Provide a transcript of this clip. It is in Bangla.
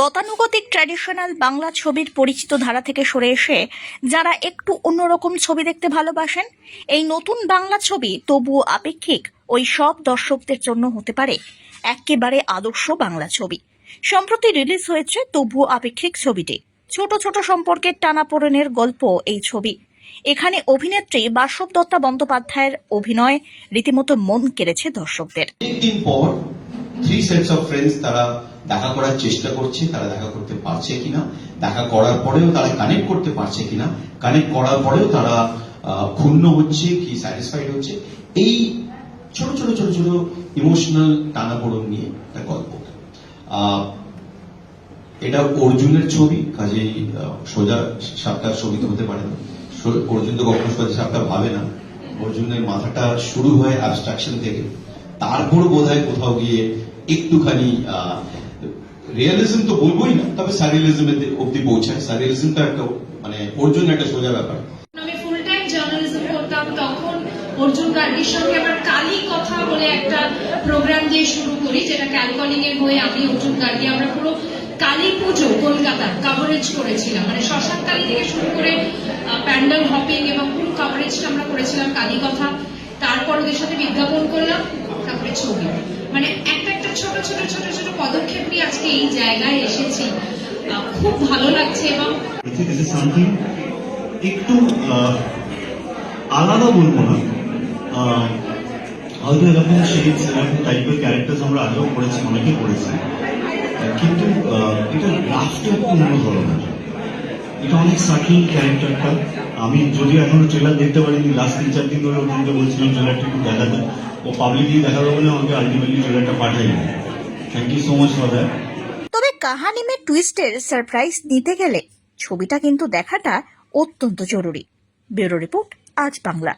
গতানুগতিক ট্র্যাডিশনাল বাংলা ছবির পরিচিত ধারা থেকে সরে এসে যারা একটু অন্যরকম ছবি দেখতে ভালোবাসেন, এই নতুন বাংলা ছবি তবুও আপেক্ষিক ওই সব দর্শকদের জন্য হতে পারে একেবারে আদর্শ বাংলা ছবি। সম্প্রতি রিলিজ হয়েছে তবুও আপেক্ষিক ছবিটি। ছোট ছোট সম্পর্কের টানাপোড়েনের গল্প এই ছবি। এখানে অভিনেত্রী বাসব দত্তা বন্দ্যোপাধ্যায়ের অভিনয় রীতিমতো মন কেড়েছে দর্শকদের। থ্রি সেটস অফ ফ্রেন্ডস তারা দেখা করার চেষ্টা করছে, তারা দেখা করতে পারছে কিনা, দেখা করার পরেও তারা কানেক্ট করতে পারছে কিনা কানেক্ট করার পরেও তারা ক্ষুণ্ণ হচ্ছে কি স্যাটিসফাইড হচ্ছে? এই ছোট ছোট ছোট ছোট ইমোশনাল টানাপোড়ন নিয়ে একটা গল্প। এটা অর্জুনের ছবি কাজেই সোজা সাপটার ছবি তো হতে পারে না। অর্জুন তো কখনো সোজা সাপটা ভাবে না। অর্জুনের মাথাটা শুরু হয় অ্যাবস্ট্রাকশন থেকে। তারপর বোধ হয় কোথাও গিয়ে একটুখানি রিয়েলিজম তো বলবোই না, তবে সারিয়ালিজম অব্দি পৌঁছায়। সারিয়ালিজমটা একটা মানে অর্জুন একটা সোজা ব্যাপার। অর্জুন সঙ্গে কালী কথা বলে একটা প্রোগ্রাম দিয়ে শুরু করি, যেটা ক্যালকলিং এর হয়ে আমি, অর্জুন আমরা পুরো কালী পুজো কলকাতার কাভারেজ করেছিলাম। মানে শ্মশান কালী থেকে শুরু করে প্যান্ডেল হপিং এবং পুরো কাভারেজটা আমরা করেছিলাম কালী কথা। তারপর ওদের সাথে বিজ্ঞাপন করলাম। তারপরে ছবি। মানে একটা একটা ছোট ছোট ছোট ছোট পদক্ষেপ নিয়ে আজকে এই জায়গায় এসেছি। খুব ভালো লাগছে এবং একটু আলাদা বলব না। হয়তো এরকম শেডস এরকম টাইপের ক্যারেক্টার আমরা আগেও করেছি অনেকে করেছি। কিন্তু এটা রাফটা একটু অন্য ধরনের এটা অনেক সার্টিন ক্যারেক্টারটা আমি যদি এখনও ট্রেলার দেখতে পারিনি লাস্ট তিন চার দিন ধরে ওখানে বলছিলাম ট্রেলারটা একটু দেখাতে। ও পাবলিকলি দেখাবে বলে আমাকে আলটিমেটলি ট্রেলারটা পাঠাই thank you so much for that তবে কাহানি মে টুইস্টের সারপ্রাইজ নিতে গেলে ছবিটা কিন্তু দেখাটা অত্যন্ত জরুরি। ব্যুরো রিপোর্ট, আজ বাংলা।